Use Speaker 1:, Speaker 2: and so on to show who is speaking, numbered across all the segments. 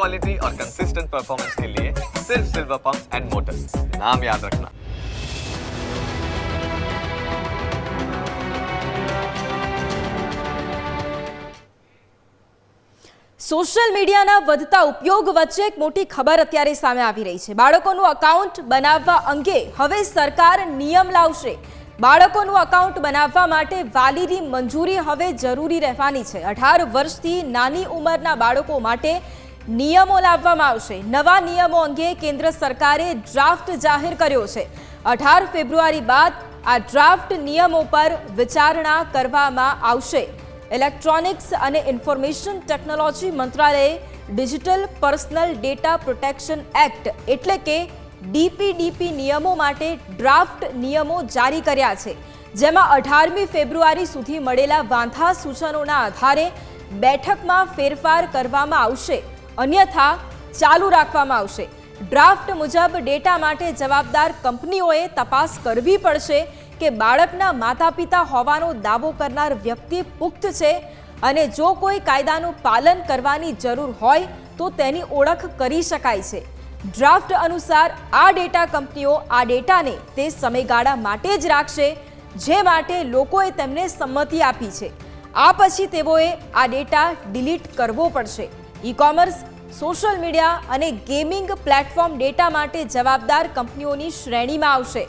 Speaker 1: Quality और consistent performance के लिए सिर्फ सिल्वर पंप्स एंड मोटर्स नाम याद रखना
Speaker 2: સોશિયલ મીડિયાના વધતા ઉપયોગ વચ્ચે એક મોટી ખબર અત્યારે સામે આવી રહી છે બાળકોનું અકાઉન્ટ બનાવવા અંગે હવે સરકાર નિયમ લાવશે બાળકોનું અકાઉન્ટ બનાવવા માટે વાલીની મંજૂરી હવે જરૂરી રહેવાની છે અઢાર વર્ષથી નાની ઉંમરના બાળકો માટે નિયમો લાવવામાં આવશે. નવા નિયમો અંગે કેન્દ્ર સરકારે ડ્રાફ્ટ જાહેર કર્યો છે. અઢાર ફેબ્રુઆરી બાદ આ ડ્રાફ્ટ નિયમો પર વિચારણા કરવામાં આવશે. ઇલેક્ટ્રોનિક્સ અને ઇન્ફોર્મેશન ટેકનોલોજી મંત્રાલયે digital personal data protection act એટલે કે ડીપીડીપી નિયમો માટે ડ્રાફ્ટ નિયમો જારી કર્યા છે. જેમાં અઢારમી ફેબ્રુઆરી સુધી મળેલા વાંધા સૂચનોના આધારે બેઠકમાં ફેરફાર કરવામાં આવશે. અન્યથા ચાલુ રાખવામાં આવશે. ડ્રાફ્ટ મુજબ ડેટા માટે જવાબદાર કંપનીઓએ તપાસ કરવી પડશે કે બાળકના માતા પિતા હોવાનો દાવો કરનાર વ્યક્તિ પુખ્ત છે અને જો કોઈ કાયદાનું પાલન કરવાની જરૂર હોય તો તેની ઓળખ કરી શકાય છે. ડ્રાફ્ટ અનુસાર આ ડેટા કંપનીઓ આ ડેટાને તે સમયગાળા માટે જ રાખશે, જે માટે લોકોએ તેમને સંમતિ આપી છે. આ પછી તેઓએ આ ડેટા ડિલીટ કરવો પડશે. ઈ કોમર્સ સોશિયલ મીડિયા અને ગેમિંગ પ્લેટફોર્મ ડેટા માટે જવાબદાર કંપનીઓની શ્રેણીમાં આવશે.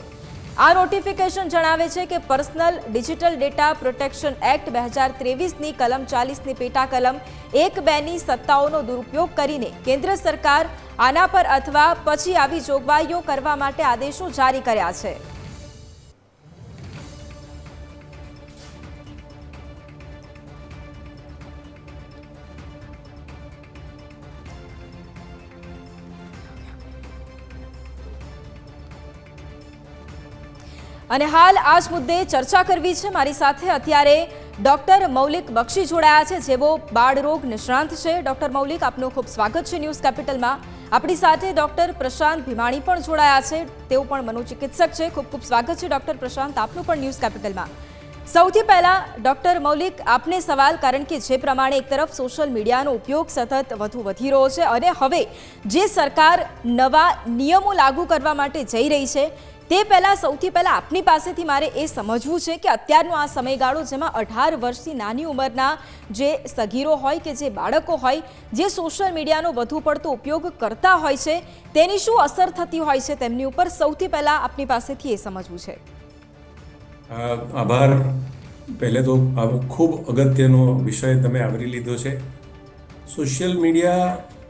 Speaker 2: આ નોટિફિકેશન જણાવે છે કે personal digital data protection act બે હજાર ત્રેવીસની કલમ ચાલીસની પેટા કલમ એક બેની સત્તાઓનો દુરુપયોગ કરીને કેન્દ્ર સરકાર આના પર અથવા પછી આવી જોગવાઈઓ કરવા માટે આદેશો જારી કર્યા છે. અને હાલ આ જ મુદ્દે ચર્ચા કરવી છે. મારી સાથે અત્યારે ડોક્ટર મૌલિક બક્ષી જોડાયા છે, જેઓ બાળરોગ નિષ્ણાંત છે. ડોક્ટર મૌલિક, આપનું ખૂબ સ્વાગત છે ન્યૂઝ કેપિટલમાં. આપણી સાથે ડોક્ટર પ્રશાંત ભીમાણી પણ જોડાયા છે. તેઓ પણ મનોચિકિત્સક છે. ખૂબ ખૂબ સ્વાગત છે ડોક્ટર પ્રશાંત, આપનું પણ ન્યૂઝ કેપિટલમાં. સૌથી પહેલાં, ડોક્ટર મૌલિક, આપને સવાલ, કારણ કે જે પ્રમાણે એક તરફ સોશિયલ મીડિયાનો ઉપયોગ સતત વધુ વધી રહ્યો છે અને હવે જે સરકાર નવા નિયમો લાગુ કરવા માટે જઈ રહી છે તે પહેલાં સૌથી પહેલાં આપની પાસેથી મારે એ સમજવું છે કે અત્યારનો આ સમયગાળો જેમાં અઢાર વર્ષથી નાની ઉંમરના જે સગીરો હોય કે જે બાળકો હોય, જે સોશિયલ મીડિયાનો વધુ પડતો ઉપયોગ કરતા હોય છે, તેની શું અસર થતી હોય છે તેમની ઉપર સૌથી પહેલાં આપની પાસેથી એ સમજવું છે.
Speaker 3: આભાર. પહેલે તો ખૂબ અગત્યનો વિષય તમે આવરી લીધો છે. સોશિયલ મીડિયા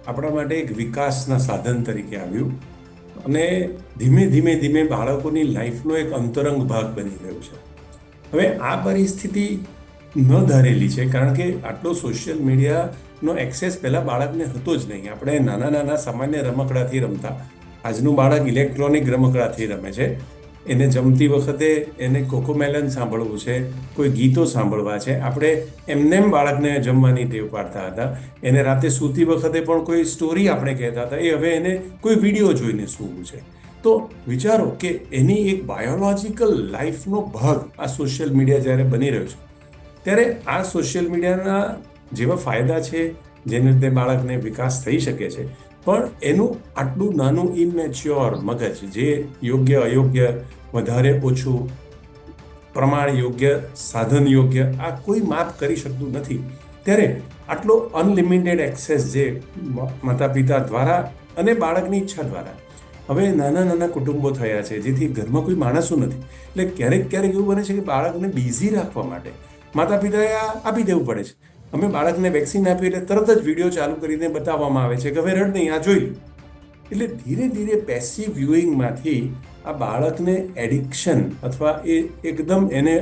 Speaker 3: આપણા માટે એક વિકાસના સાધન તરીકે આવ્યું. અને ધીમે ધીમે ધીમે બાળકોની લાઈફનો એક અંતરંગ ભાગ બની ગયો છે. હવે આ પરિસ્થિતિ ન ધારેલી છે, કારણ કે આટલો સોશિયલ મીડિયાનો એક્સેસ પહેલાં બાળકને હતો જ નહીં. આપણે નાના નાના સામાન્ય રમકડાથી રમતા. આજનું બાળક ઇલેક્ટ્રોનિક રમકડાથી રમે છે. એને જમતી વખતે એને કોકોમેલન સાંભળવું છે, કોઈ ગીતો સાંભળવા છે. આપણે એમનેમ બાળકને જમવાની ટેવ પાડતા હતા. એને રાતે સૂતી વખતે પણ કોઈ સ્ટોરી આપણે કહેતા હતા. એ હવે એને કોઈ વીડિયો જોઈને સૂવું છે. તો વિચારો કે એની એક બાયોલોજિકલ લાઈફનો ભાગ આ સોશિયલ મીડિયા જ્યારે બની રહ્યો છે, ત્યારે આ સોશિયલ મીડિયાના જેવા ફાયદા છે, જેને રીતે બાળકને વિકાસ થઈ શકે છે. પણ એનું આટલું નાનું ઇમેચ્યોર મગજ, જે યોગ્ય, અયોગ્ય, વધારે ઓછું, પ્રમાણ યોગ્ય, સાધન યોગ્ય, આ કોઈ માપ કરી શકતું નથી. ત્યારે આટલો અનલિમિટેડ એક્સેસ જે માતા પિતા દ્વારા અને બાળકની ઈચ્છા દ્વારા. હવે નાના નાના કુટુંબો થયા છે, જેથી ઘરમાં કોઈ માણસો નથી. એટલે ક્યારેક ક્યારેક એવું બને છે કે બાળકને બિઝી રાખવા માટે માતા પિતાએ આપી દેવું પડે છે. અમે બાળકને વેક્સિન આપી એટલે તરત જ વીડિયો ચાલુ કરીને બતાવવામાં આવે છે કે હવે રડ નહીં, આ જોઈ એટલે ધીરે ધીરે પેસિવ વ્યુઇંગમાંથી આ બાળકને એડિક્શન અથવા એ એકદમ એને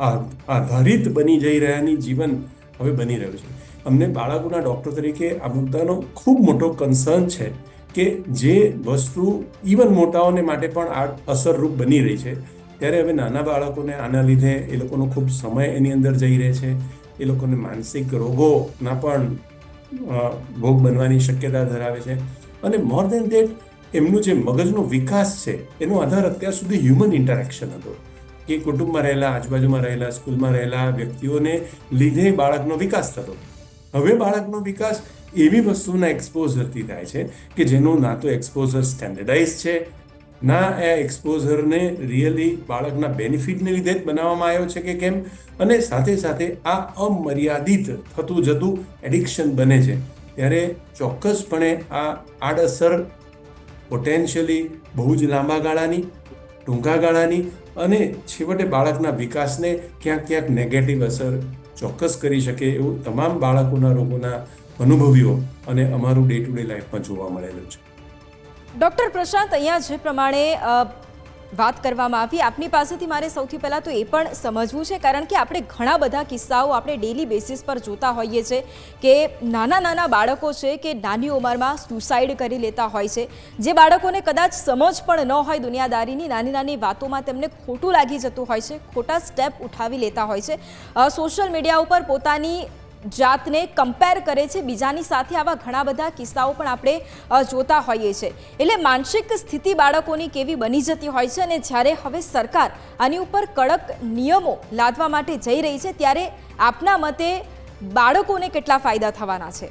Speaker 3: આધારિત બની જઈ રહ્યાની જીવન હવે બની રહ્યું છે. અમને બાળકોના ડૉક્ટર તરીકે આ મુદ્દાનો ખૂબ મોટો કન્સર્ન છે કે જે વસ્તુ ઇવન મોટાઓને માટે પણ આ અસરરૂપ બની રહી છે. ત્યારે હવે નાના બાળકોને આના લીધે એ લોકોનો ખૂબ સમય એની અંદર જઈ રહે છે. એ લોકોને માનસિક રોગોના પણ ભોગ બનવાની શક્યતા ધરાવે છે. અને મોર દેન દેટ એમનું જે મગજનો વિકાસ છે, એનો આધાર અત્યાર સુધી હ્યુમન ઇન્ટરેક્શન હતો. કે કુટુંબમાં રહેલા, આજુબાજુમાં રહેલા, સ્કૂલમાં રહેલા વ્યક્તિઓને લીધે બાળકનો વિકાસ થતો. હવે બાળકનો વિકાસ એવી વસ્તુના એક્સપોઝરથી થાય છે કે જેનું ના તો એક્સપોઝર સ્ટેન્ડર્ડાઇઝ છે ના એ એક્સપોઝરને રિયલી બાળકના બેનિફિટને લીધે જ બનાવવામાં આવ્યો છે કે કેમ? અને સાથે સાથે આ અમર્યાદિત થતું જતું એડિક્શન બને છે. ત્યારે ચોક્કસપણે આ આડઅસર પોટેન્શિયલી બહુ જ લાંબા ગાળાની, ટૂંકા ગાળાની અને છેવટે બાળકના વિકાસને ક્યાંક ક્યાંક નેગેટિવ અસર ચોક્કસ કરી શકે એવું તમામ બાળકોના રોગોના અનુભવીઓ અને અમારું ડે ટુ ડે લાઈફમાં જોવા મળેલું છે.
Speaker 2: ડૉક્ટર પ્રશાંત, અહીંયા જે પ્રમાણે વાત કરવામાં આવી, આપની પાસેથી મારે સૌથી પહેલાં તો એ પણ સમજવું છે, કારણ કે આપણે ઘણા બધા કિસ્સાઓ આપણે ડેલી બેસિસ પર જોતા હોઈએ છીએ કે નાના નાના બાળકો છે કે નાની ઉંમરમાં સુસાઇડ કરી લેતા હોય છે. જે બાળકોને કદાચ સમજ પણ ન હોય દુનિયાદારીની, નાની નાની વાતોમાં તેમને ખોટું લાગી જતું હોય છે, ખોટા સ્ટેપ ઉઠાવી લેતા હોય છે. સોશિયલ મીડિયા ઉપર પોતાની જાતને કમ્પેર કરે છે. બીજાની સાથે આવા ઘણા બધા કિસ્સાઓ પણ આપણે જોતા હોઈએ છીએ એટલે માનસિક સ્થિતિ બાળકોની કેવી બની જતી હોય છે અને જ્યારે હવે સરકાર આની ઉપર કડક નિયમો લાદવા માટે જઈ રહી છે, ત્યારે આપના મતે બાળકોને કેટલા ફાયદા થવાના છે?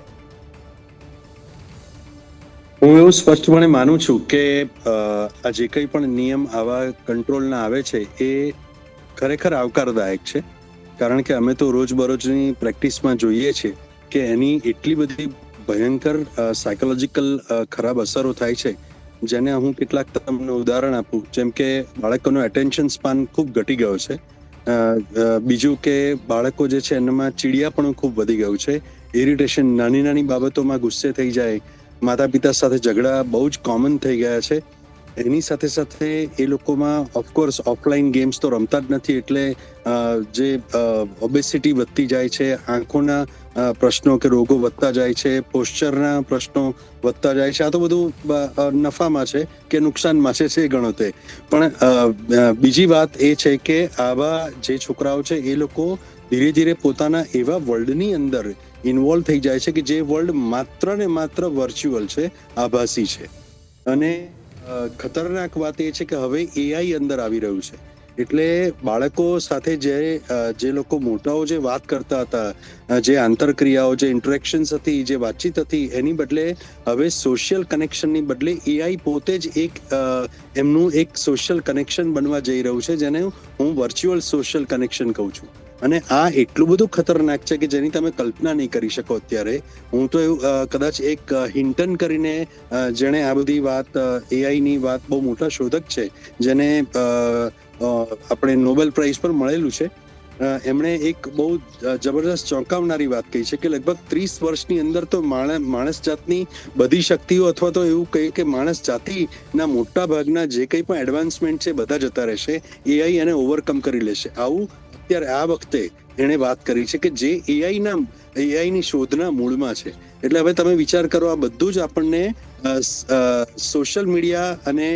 Speaker 4: હું એવું સ્પષ્ટપણે માનું છું કે જે કંઈ પણ નિયમ આવા કંટ્રોલના આવે છે, એ ખરેખર આવકારદાયક છે. કારણ કે અમે તો રોજબરોજની પ્રેક્ટિસમાં જોઈએ છીએ કે એની એટલી બધી ભયંકર સાયકોલોજીકલ ખરાબ અસરો થાય છે, જેને હું કેટલાક તમને ઉદાહરણ આપું. જેમ કે બાળકોનો એટેન્શન સ્પાન ખૂબ ઘટી ગયો છે. બીજું કે બાળકો જે છે એનામાં ચીડિયાપણું ખૂબ વધી ગયું છે. ઇરિટેશન નાની નાની બાબતોમાં ગુસ્સે થઈ જાય. માતા પિતા સાથે ઝઘડા બહુ જ કોમન થઈ ગયા છે. એની સાથે સાથે એ લોકોમાં ઓફકોર્સ ઓફલાઈન ગેમ્સ તો રમતા જ નથી એટલે જે ઓબેસિટી વધતી જાય છે, આંખોના પ્રશ્નો કે રોગો વધતા જાય છે પોસ્ચરના પ્રશ્નો વધતા જાય છે, આ તો બધું નફામાં છે કે નુકસાનમાં છે છે ગણો તે પણ બીજી વાત એ છે કે આવા જે છોકરાઓ છે, એ લોકો ધીરે ધીરે પોતાના એવા વર્લ્ડની અંદર ઇન્વોલ્વ થઈ જાય છે કે જે વર્લ્ડ માત્ર ને માત્ર વર્ચ્યુઅલ છે, આભાસી છે. અને ખતરનાક વાત એ છે કે હવે એઆઈ અંદર આવી રહ્યું છે. એટલે બાળકો સાથે જે જે લોકો મોટાઓ જે વાત કરતા હતા જે આંતરક્રિયાઓ, જે ઇન્ટરેક્શન્સ હતી, જે વાતચીત હતી, એની બદલે હવે સોશિયલ કનેક્શનની બદલે એઆઈ પોતે જ એક એમનું એક સોશિયલ કનેક્શન બનવા જઈ રહ્યું છે, જેને હું વર્ચ્યુઅલ સોશિયલ કનેક્શન કહું છું. અને આ એટલું બધું ખતરનાક છે કે જેની તમે કલ્પના નહીં કરી શકો અત્યારે. હું તો એવું કદાચ એક હિન્ટન કરીને જેણે આ બધી વાત એઆઈ ની વાત બહુ મોટા શોધક છે, જેને આપણે નોબેલ પ્રાઇઝ પર મળેલું છે. એમણે એક બહુ જબરદસ્ત ચોંકાવનારી વાત કહી છે કે લગભગ ત્રીસ વર્ષની અંદર તો માણ- માણસ જાતની બધી શક્તિઓ અથવા તો એવું કહીએ કે માણસ જાતિના મોટા ભાગના જે કંઈ પણ એડવાન્સમેન્ટ છે, બધા જતા રહેશે. એઆઈ એને ઓવરકમ કરી લેશે. આવું અત્યારે આ વખતે એણે વાત કરી છે કે જે એઆઈ ના એઆઈ ની શોધના મૂળમાં છે. એટલે હવે તમે વિચાર કરો આ બધું જ આપણને સોશિયલ મીડિયા અને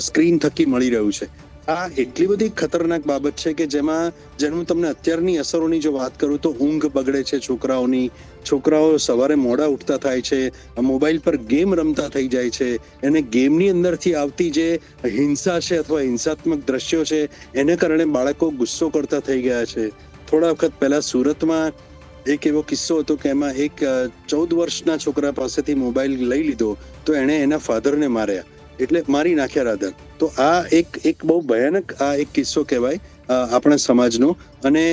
Speaker 4: સ્ક્રીન થકી મળી રહ્યું છે. આ એટલી બધી ખતરનાક બાબત છે કે જેમાં જેનું તમને અત્યારની અસરોની જો વાત કરું તો ઊંઘ બગડે છે છોકરાઓની. છોકરાઓ સવારે મોડા ઉઠતા થાય છે મોબાઈલ પર ગેમ રમતા થઈ જાય છે. એને ગેમની અંદરથી આવતી જે હિંસા છે અથવા હિંસાત્મક દ્રશ્યો છે, એને કારણે બાળકો ગુસ્સો કરતા થઈ ગયા છે. થોડા વખત પહેલા સુરતમાં એક એવો કિસ્સો હતો કે એમાં એક ચૌદ વર્ષના છોકરા પાસેથી મોબાઈલ લઈ લીધો, તો એણે એના ફાધરને માર્યા. એટલે મારી નાખ્યા રાધન. તો આ એક એક બહુ ભયાનક આ એક કિસ્સો કહેવાય આપણા સમાજનો. અને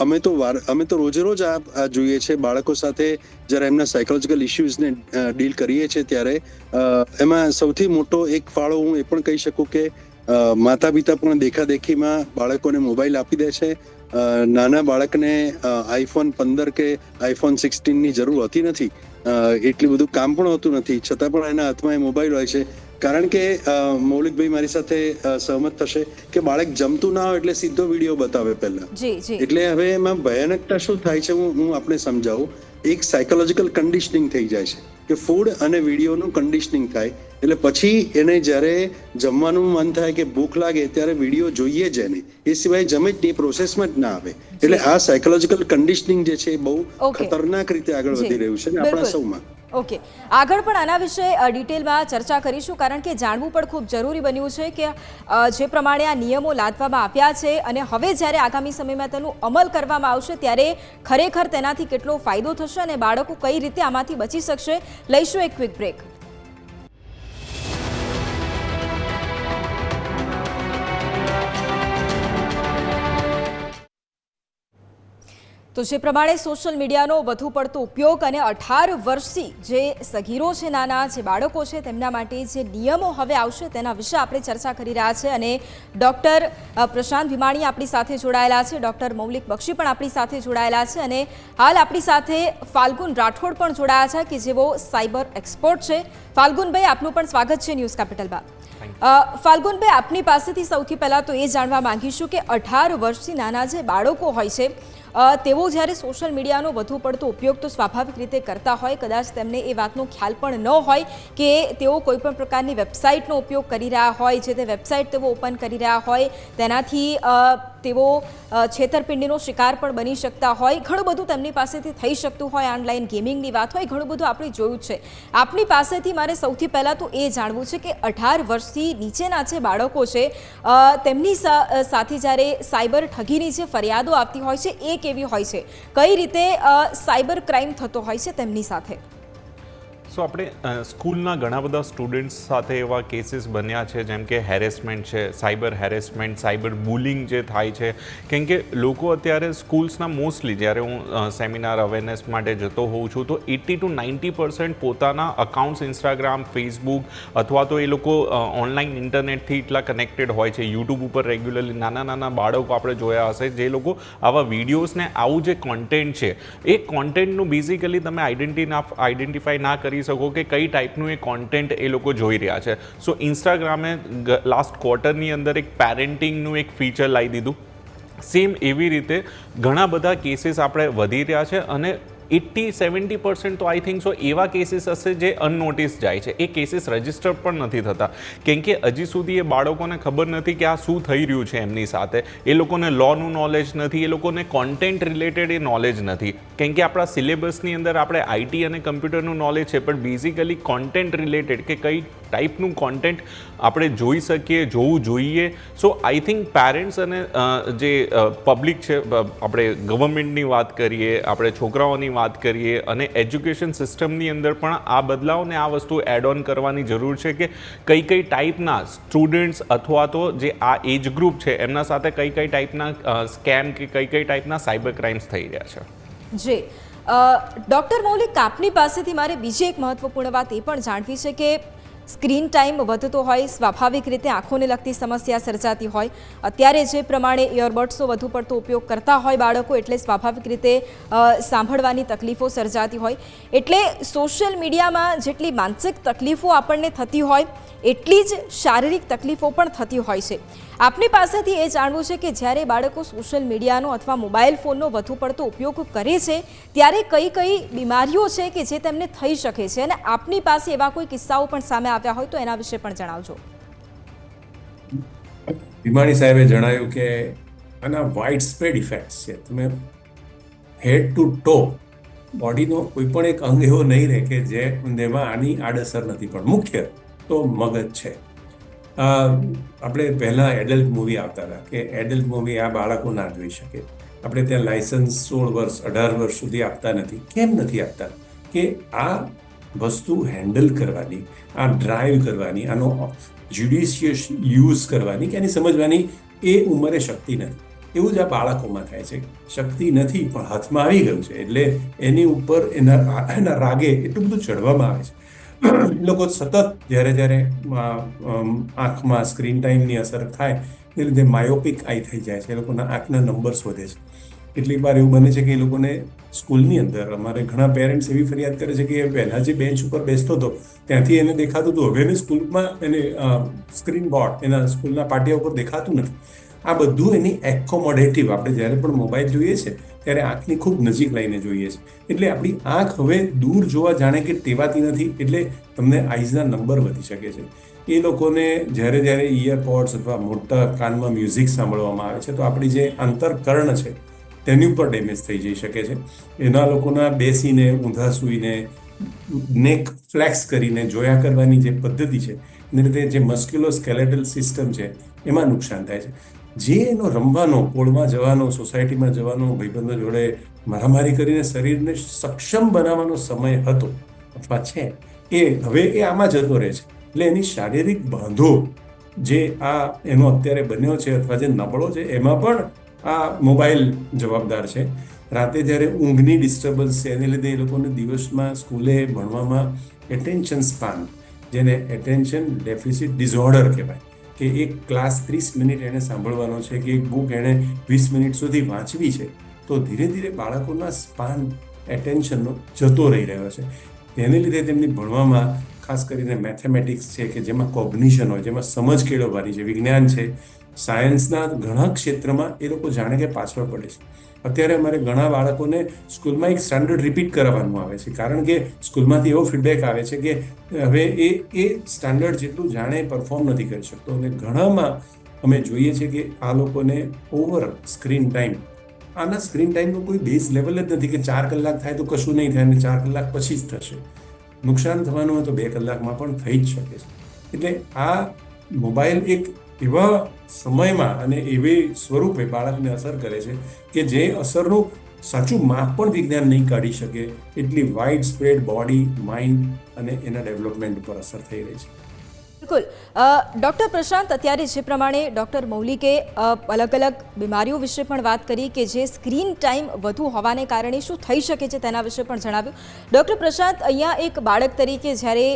Speaker 4: અમે તો વાર, અમે તો રોજે રોજ આ જોઈએ છે. બાળકો સાથે જ્યારે એમના સાયકોલોજીકલ ઇશ્યુઝને ડીલ કરીએ છીએ ત્યારે એમાં સૌથી મોટો એક ફાળો હું એ પણ કહી શકું કે માતા પિતા પણ દેખાદેખીમાં બાળકોને મોબાઈલ આપી દે છે. નાના બાળકને આઈફોન પંદર કે આઈફોન સિક્સટીનની જરૂર હોતી નથી. એટલું બધું કામ પણ હોતું નથી. છતાં પણ એના હાથમાં એ મોબાઈલ હોય છે. કારણ કે મૌલિકભાઈ મારી સાથે સહમત થશે કે બાળક જમતું ના હોય એટલે સીધો વીડિયો બતાવે પહેલા. એટલે હવે એમાં ભયાનકતા શું થાય છે હું હું આપણે સમજાવું. એક સાયકોલોજીકલ કન્ડિશનિંગ થઈ જાય છે કે ફૂડ અને વિડીયોનું કન્ડિશનિંગ થાય. એટલે પછી એને જ્યારે જમવાનું મન થાય કે ભૂખ લાગે ત્યારે વીડિયો જોઈએ જ એને. એ સિવાય જમે જ એ પ્રોસેસમાં જ ના આવે. એટલે આ સાયકોલોજીકલ કન્ડિશનિંગ જે છે એ બહુ ખતરનાક રીતે આગળ વધી રહ્યું છે આપણા સૌમાં.
Speaker 2: ઓકે. આગળ પણ આના વિશે ડિટેલમાં ચર્ચા કરીશું, કારણ કે જાણવું પણ ખૂબ જરૂરી બન્યું છે કે જે પ્રમાણે આ નિયમો લાદવામાં આપ્યા છે અને હવે જ્યારે આગામી સમયમાં તેનું અમલ કરવામાં આવશે, ત્યારે ખરેખર તેનાથી કેટલો ફાયદો થશે અને બાળકો કઈ રીતે આમાંથી બચી શકશે, લઈશું એક ક્વિક બ્રેક. તો જે પ્રમાણે સોશિયલ મીડિયાનો વધુ પડતો ઉપયોગ અને અઢાર વર્ષથી જે સગીરો છે નાના જે બાળકો છે તેમના માટે જે નિયમો હવે આવશે તેના વિશે આપણે ચર્ચા કરી રહ્યા છે અને ડૉક્ટર પ્રશાંત ભીમાણી આપણી સાથે જોડાયેલા છે ડૉક્ટર મૌલિક બક્ષી પણ આપણી સાથે જોડાયેલા છે અને હાલ આપણી સાથે ફાલ્ગુન રાઠોડ પણ જોડાયા છે કે જેઓ સાયબર એક્સપર્ટ છે. ફાલ્ગુનભાઈ આપનું પણ સ્વાગત છે ન્યૂઝ કેપિટલમાં ફાલ્ગુનભાઈ આપની પાસેથી સૌથી પહેલાં તો એ જાણવા માંગીશું કે અઢાર વર્ષથી નાના જે બાળકો હોય છે તેઓ જ્યારે સોશિયલ મીડિયાનો વધુ પડતો ઉપયોગ તો સ્વાભાવિક રીતે કરતા હોય, કદાચ તેમને એ વાતનો ખ્યાલ પણ ન હોય કે તેઓ કોઈપણ પ્રકારની વેબસાઇટનો ઉપયોગ કરી રહ્યા હોય, જે તે વેબસાઇટ તેઓ ઓપન કરી રહ્યા હોય, તેનાથી તેઓ છેતરપિંડીનો શિકાર પણ બની શકતા હોય. ઘણું બધું તેમની પાસેથી થઈ શકતું હોય ઓનલાઈન ગેમિંગની વાત હોય, ઘણું બધું આપણે જોયું છે. આપની પાસેથી મારે સૌથી પહેલાં તો એ જાણવું છે કે અઢાર વર્ષથી નીચેના જે બાળકો છે તેમની સાથે જ્યારે સાયબર ઠગીની જે ફરિયાદો આવતી હોય છે, એ કેવી હોય છે? કઈ રીતે સાયબર ક્રાઇમ થતો હોય છે તેમની સાથે?
Speaker 5: સો આપણે સ્કૂલના ઘણા બધા સ્ટુડન્ટ્સ સાથે એવા કેસીસ બન્યા છે, જેમ કે હેરેસમેન્ટ છે સાયબર હેરેસમેન્ટ સાયબર બુલિંગ જે થાય છે. કેમ કે લોકો અત્યારે સ્કૂલ્સના મોસ્ટલી જ્યારે હું સેમિનાર અવેરનેસ માટે જતો હોઉં છું, તો એટી ટુ નાઇન્ટી પર્સન્ટ પોતાના અકાઉન્ટ્સ ઇન્સ્ટાગ્રામ ફેસબુક અથવા તો એ લોકો ઓનલાઈન ઇન્ટરનેટથી એટલા કનેક્ટેડ હોય છે. યુટ્યુબ ઉપર રેગ્યુલરલી નાના નાના બાળકો આપણે જોયા હશે, જે લોકો આવા વિડીયોઝને આવું જે કોન્ટેન્ટ છે, એ કોન્ટેન્ટનું બેઝિકલી તમે આઈડેન્ટી ના આઈડેન્ટિફાઈ ના કરી શકો કે કઈ ટાઈપનું એ કોન્ટેન્ટ એ લોકો જોઈ રહ્યા છે. સો ઇન્સ્ટાગ્રામે લાસ્ટ ક્વાર્ટરની અંદર એક પેરેન્ટિંગનું એક ફીચર લાવી દીધું. સેમ એવી રીતે ઘણા બધા કેસીસ આપણે વધી રહ્યા છે અને એટ્ટી સેવન્ટી પર્સન્ટ તો આઈ થિંક સો એવા કેસીસ હશે જે અનનોટિસ જાય છે. એ કેસીસ રજિસ્ટર પણ નથી થતા. કેમ કે હજી સુધી એ બાળકોને ખબર નથી કે આ શું થઈ રહ્યું છે એમની સાથે. એ લોકોને લોનું નોલેજ નથી, એ લોકોને કોન્ટેન્ટ રિલેટેડ એ નોલેજ નથી. કેમ કે આપણા સિલેબસની અંદર આપણે આઈટી અને કમ્પ્યુટરનું નોલેજ છે, પણ બેઝિકલી કોન્ટેન્ટ રિલેટેડ કે કઈ ટાઈપનું કોન્ટેન્ટ આપણે જોઈ શકીએ, જોવું જોઈએ. સો આઈ થિંક પેરેન્ટ્સ અને જે પબ્લિક છે આપણે ગવર્મેન્ટની વાત કરીએ, આપણે છોકરાઓની વાત કરીએ અને એજ્યુકેશન સિસ્ટમની અંદર પણ આ બદલાવને આ વસ્તુ એડ ઓન કરવાની જરૂર છે કે કઈ કઈ ટાઈપના સ્ટુડન્ટ્સ અથવા તો જે આ એજ ગ્રુપ છે, એમના સાથે કઈ કઈ ટાઈપના સ્કેમ કે કઈ કઈ ટાઈપના સાયબર ક્રાઇમ્સ થઈ રહ્યા છે.
Speaker 2: જે. ડૉક્ટર મૌલિક, આપની પાસેથી મારે બીજી એક મહત્વપૂર્ણ વાત એ પણ જાણવી છે કે સ્ક્રીન ટાઈમ વધતો હોય, સ્વાભાવિક રીતે આંખોને લગતી સમસ્યા સર્જાતી હોય. અત્યારે જે પ્રમાણે ઇયરબડ્સનો વધુ પડતો ઉપયોગ કરતા હોય બાળકો, એટલે સ્વાભાવિક રીતે સાંભળવાની તકલીફો સર્જાતી હોય. એટલે સોશિયલ મીડિયામાં જેટલી માનસિક તકલીફો આપણને થતી હોય, એટલી જ શારીરિક તકલીફો પણ થતી હોય છે. આપની પાસેથી એ જાણવું છે કે જ્યારે બાળકો સોશિયલ મીડિયાનો અથવા મોબાઈલ ફોનનો વધુ પડતો ઉપયોગ કરે છે, ત્યારે કઈ કઈ બીમારીઓ છે કે જે તેમને થઈ શકે છે? અને આપની પાસે એવા કોઈ કિસ્સાઓ પણ સામે આવ્યા હોય તો એના વિશે પણ જણાવજો.
Speaker 3: ભીમાણી સાહેબે જણાવ્યું કે આના વાઇડ સ્પ્રેડ ઇફેક્ટ્સ છે. તમે હેડ ટુ ટો બોડીનો કોઈ પણ એક અંગ એવો નહીં રહે કે જેમાં આની આડઅસર નથી, પણ મુખ્ય તો મગજ છે. આપણે પહેલાં એડલ્ટ મૂવી આવતા હતા કે એડલ્ટ મૂવી આ બાળકો ના જોઈ શકે. આપણે ત્યાં લાયસન્સ સોળ વર્ષ, અઢાર વર્ષ સુધી આપતા નથી. કેમ નથી આપતા? કે આ વસ્તુ હેન્ડલ કરવાની, આ ડ્રાઈવ કરવાની, આનો જ્યુડિશિયસ યુઝ કરવાની, કે એની સમજવાની એ ઉંમરે શક્તિ નથી. એવું જ આ બાળકોમાં થાય છે. શક્તિ નથી, પણ હાથમાં આવી ગયું છે. એટલે એની ઉપર એના એના રાગે એટલું બધું ચડવામાં આવે છે. લોકો સતત જ્યારે જ્યારે આંખમાં સ્ક્રીન ટાઈમની અસર થાય, એ લીધે માયોપિક આઈ થઈ જાય છે. એ લોકોના આંખના નંબર્સ વધે છે. કેટલીક વાર એવું બને છે કે એ લોકોને સ્કૂલની અંદર, અમારે ઘણા પેરેન્ટ્સ એવી ફરિયાદ કરે છે કે એ પહેલાં જે બેન્ચ ઉપર બેસતો હતો, ત્યાંથી એને દેખાતું હતું. હવે એને સ્કૂલમાં એને સ્ક્રીન બોર્ડ, એના સ્કૂલના પાટિયા ઉપર દેખાતું નથી. આ બધું એની એકોમોડેટિવ, આપણે જ્યારે પણ મોબાઈલ જોઈએ છે ત્યારે આંખની ખૂબ નજીક લઈને જોઈએ છે. એટલે આપણી આંખ હવે દૂર જોવા જાણે કે ટેવાતી નથી, એટલે તમને આઈઝના નંબર વધી શકે છે. એ લોકોને જ્યારે જ્યારે ઇયરપોડ્સ અથવા મોટા કાનમાં મ્યુઝિક સાંભળવામાં આવે છે, તો આપણી જે આંતરકર્ણ છે, તેની ઉપર ડેમેજ થઈ જઈ શકે છે. એના લોકોના બેસીને, ઊંધા સૂઈને, નેક ફ્લેક્સ કરીને જોયા કરવાની જે પદ્ધતિ છે, એને લીધે જે મસ્ક્યુલો સ્કેલેટલ સિસ્ટમ છે, એમાં નુકસાન થાય છે. જે એનો રમવાનો, પોળમાં જવાનો, સોસાયટીમાં જવાનો, ભાઈબંધો જોડે મારામારી કરીને શરીરને સક્ષમ બનાવવાનો સમય હતો. અથવા છે. એ હવે એ આમાં જતો રહે છે. એટલે એની શારીરિક બાંધો જે આ એનો અત્યારે બન્યો છે અથવા જે નબળો છે, એમાં પણ આ મોબાઈલ જવાબદાર છે. રાતે જ્યારે ઊંઘની ડિસ્ટર્બન્સ છે, એને લીધે એ લોકોને દિવસમાં સ્કૂલે ભણવામાં એટેન્શન સ્પાન જેને એટેન્શન ડેફિસિટ ડિઝોર્ડર કહેવાય. કે એક ક્લાસ ત્રીસ મિનિટ એણે સાંભળવાનો છે કે એક બુક એણે વીસ મિનિટ સુધી વાંચવી છે, તો ધીરે ધીરે બાળકોના સ્પાન એટેન્શનનો જતો રહી રહ્યો છે. તેને લીધે તેમની ભણવામાં, ખાસ કરીને મેથેમેટિક્સ છે કે જેમાં કોગ્નિશન હોય, જેમાં સમજ કેળવવાની છે વિજ્ઞાન છે સાયન્સના ઘણા ક્ષેત્રમાં એ લોકો જાણે કે પાછળ પડે છે. અત્યારે અમારે ઘણા બાળકોને સ્કૂલમાં એક સ્ટાન્ડર્ડ રિપીટ કરાવવાનું આવે છે. કારણ કે સ્કૂલમાંથી એવો ફીડબેક આવે છે કે હવે એ એ સ્ટાન્ડર્ડ જેટલું જાણે પરફોર્મ નથી કરી શકતો. અને ઘણામાં અમે જોઈએ છીએ કે આ લોકોને ઓવર સ્ક્રીન ટાઈમ, આના સ્ક્રીન ટાઈમનો કોઈ બેઝ લેવલ જ નથી કે ચાર કલાક થાય તો કશું નહીં થાય અને ચાર કલાક પછી જ થશે. નુકસાન થવાનું હોય તો બે કલાકમાં પણ થઈ જ શકે છે. એટલે આ મોબાઈલ એક એવા સમયમાં અને એવી સ્વરૂપે બાળકને અસર કરે છે કે જે અસરનું સાચું માપ પણ વિજ્ઞાન નહીં કાઢી શકે, એટલી વાઇડ સ્પ્રેડ બોડી માઇન્ડ અને એના ડેવલપમેન્ટ પર અસર થઈ રહી છે.
Speaker 2: બિલકુલ. ડૉક્ટર પ્રશાંત અત્યારે જે પ્રમાણે ડૉક્ટર મૌલિકે અલગ અલગ બીમારીઓ વિશે પણ વાત કરી કે જે સ્ક્રીન ટાઈમ વધુ હોવાને કારણે શું થઈ શકે છે તેના વિશે પણ જણાવ્યું. ડૉક્ટર પ્રશાંત, અહીંયા એક બાળક તરીકે જ્યારે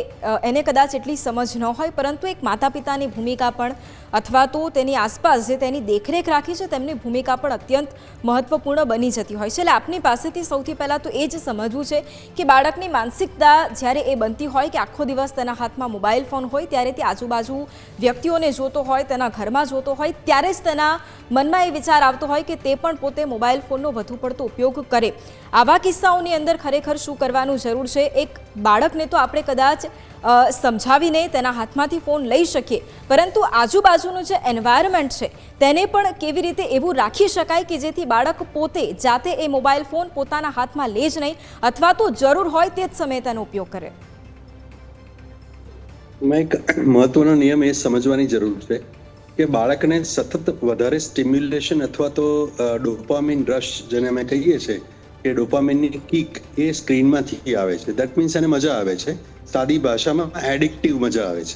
Speaker 2: એને કદાચ એટલી સમજ ન હોય, પરંતુ એક માતા પિતાની ભૂમિકા પણ અથવા તો તેની આસપાસ જે તેની દેખરેખ રાખી છે, તેમની ભૂમિકા પણ અત્યંત મહત્વપૂર્ણ બની જતી હોય છે. એટલે આપની પાસેથી સૌથી પહેલાં તો એ જ સમજવું છે કે બાળકની માનસિકતા જ્યારે એ બનતી હોય કે આખો દિવસ તેના હાથમાં મોબાઈલ ફોન હોય, ત્યારે તે આજુબાજુ વ્યક્તિઓને જોતો હોય, તેના ઘરમાં જોતો હોય, ત્યારે જ તેના મનમાં એ વિચાર આવતો હોય કે તે પણ પોતે મોબાઈલ ફોનનો વધુ પડતો ઉપયોગ કરે. આવા કિસ્સાઓની અંદર ખરેખર શું કરવાનું જરૂર છે? એક બાળકને તો આપણે કદાચ સમજાવીને તેના હાથમાંથી ફોન લઈ શકીએ. પરંતુ આજુબાજુનું જે એન્વાયરમેન્ટ છે, તેને પણ કેવી રીતે એવું રાખી શકાય કે જેથી બાળક પોતે જાતે એ મોબાઈલ ફોન પોતાના હાથમાં લે જ નહીં, અથવા તો જરૂર હોય તે જ સમયે તેનો ઉપયોગ કરે?
Speaker 4: એક મહત્વનો નિયમ એ સમજવાની જરૂર છે કે બાળકને સતત વધારે સ્ટિમ્યુલેશન અથવા તો ડોપામિન રશ જેને અમે કહીએ છીએ, કે ડોપામિનની કિક એ સ્ક્રીનમાંથી આવે છે. દેટ મીન્સ એને મજા આવે છે. સાદી ભાષામાં એડિક્ટિવ મજા આવે છે.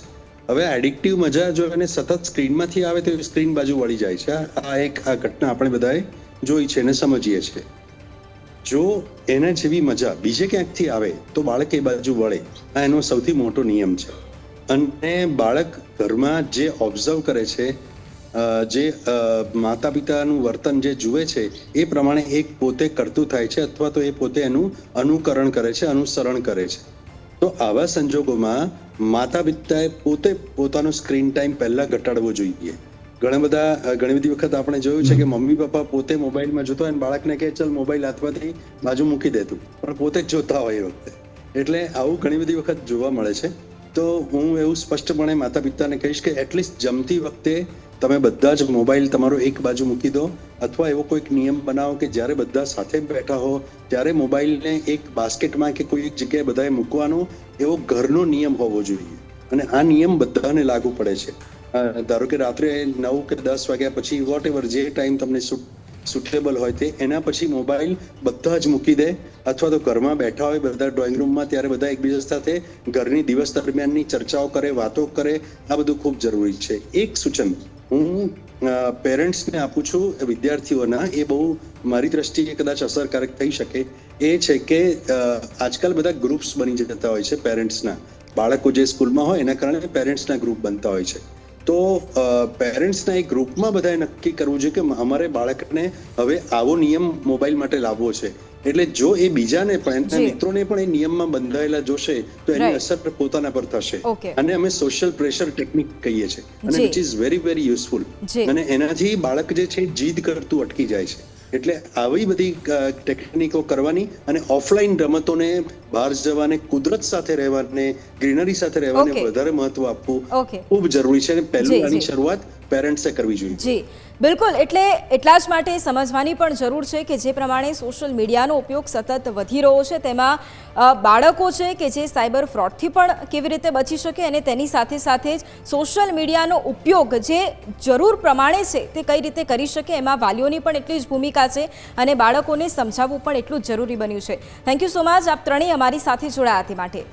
Speaker 4: હવે એડિક્ટિવ મજા જો એને સતત સ્ક્રીનમાંથી આવે તો સ્ક્રીન બાજુ વળી જાય છે. આ- એક આ ઘટના આપણે બધાએ જોઈ છે અને સમજીએ છીએ. જો એના જેવી મજા બીજે ક્યાંકથી આવે તો બાળક એ બાજુ વળે. આ એનો સૌથી મોટો નિયમ છે. અને બાળક ઘરમાં જે ઓબ્ઝર્વ કરે છે જે માતા પિતાનું વર્તન જે જુએ છે, એ પ્રમાણે એક પોતે કરતું થાય છે અથવા તો એ પોતે એનું અનુકરણ કરે છે, અનુસરણ કરે છે. તો આવા સંજોગોમાં માતા પિતાએ પોતે પોતાનો સ્ક્રીન ટાઈમ પહેલા ઘટાડવો જોઈએ. ઘણા બધા ઘણી બધી વખત આપણે જોયું છે કે મમ્મી પપ્પા પોતે મોબાઈલમાં જોતો હોય અને બાળકને કહે ચલ મોબાઈલ હાથમાંથી બાજુ મૂકી દેતું પણ પોતે જ જોતા હોય એ વખતે. એટલે આવું ઘણી બધી વખત જોવા મળે છે. તો હું એવું સ્પષ્ટપણે માતા પિતાને કહીશ કે એટલીસ્ટ જમતી વખતે તમે બધા જ મોબાઈલ તમારો એક બાજુ મૂકી દો અથવા એવો કોઈક નિયમ બનાવો કે જ્યારે બધા સાથે બેઠા હો, ત્યારે મોબાઈલને એક બાસ્કેટમાં કે કોઈ એક જગ્યાએ બધાએ મૂકવાનો એવો ઘરનો નિયમ હોવો જોઈએ. અને આ નિયમ બધાને લાગુ પડે છે. ધારો કે રાત્રે નવ કે દસ વાગ્યા પછી વોટ એવર જે ટાઈમ તમને સુટેબલ હોય તે, એના પછી મોબાઈલ બધા જ મૂકી દે. અથવા તો ઘરમાં બેઠા હોય બધા ડ્રોઈંગ રૂમમાં ત્યારે બધા એકબીજા સાથે ઘરની દિવસ દરમિયાનની ચર્ચાઓ કરે, વાતો કરે. આ બધું ખૂબ જરૂરી છે. એક સૂચન. હું પેરેન્ટ્સને આપું છું, વિદ્યાર્થીઓના, એ બહુ મારી દ્રષ્ટિએ કદાચ અસરકારક થઈ શકે. એ છે કે આજકાલ બધા ગ્રુપ્સ બની જતા હોય છે પેરેન્ટ્સના. બાળકો જે સ્કૂલમાં હોય, એના કારણે પેરેન્ટ્સના ગ્રુપ બનતા હોય છે. તો પેરેન્ટ્સના એક ગ્રુપમાં બધાએ નક્કી કરવું જોઈએ કે અમારે બાળકને હવે આવો નિયમ મોબાઈલ માટે લાવવો છે. એટલે જો એ બીજાને પણ એના મિત્રોને પણ એ નિયમમાં બંધાયેલા જોશે તો એની અસર પોતાના પર થશે. અને અમે સોશિયલ પ્રેશર ટેકનિક કહીએ છીએ. અને which is very very
Speaker 2: useful
Speaker 4: અને એનાથી બાળક જે છે જીદ કરતું અટકી જાય છે. એટલે આવી બધી ટેકનિકો કરવાની અને ઓફલાઈન રમતોને બહાર જવાને કુદરત સાથે રહેવાને ગ્રીનરી સાથે રહેવાને વધારે મહત્વ આપવું. ખૂબ જરૂરી છે. અને પહેલું આની શરૂઆત પેરેન્ટ્સે કરવી જોઈએ.
Speaker 2: જી, બિલકુલ. એટલે એટલા જ માટે સમજવાની પણ જરૂર છે કે જે પ્રમાણે સોશિયલ મીડિયાનો ઉપયોગ સતત વધી રહ્યો છે, તેમાં બાળકો છે કે જે સાયબર ફ્રોડથી પણ કેવી રીતે બચી શકે અને તેની સાથે સાથે જ સોશિયલ મીડિયાનો ઉપયોગ જે જરૂર પ્રમાણે છે તે કઈ રીતે કરી શકે એમાં વાલીઓની પણ એટલી જ ભૂમિકા છે અને બાળકોને સમજાવવું પણ એટલું જ જરૂરી બન્યું છે. થેન્ક યુ સો મચ આપ ત્રણેય અમારી સાથે જોડાયા તે માટે.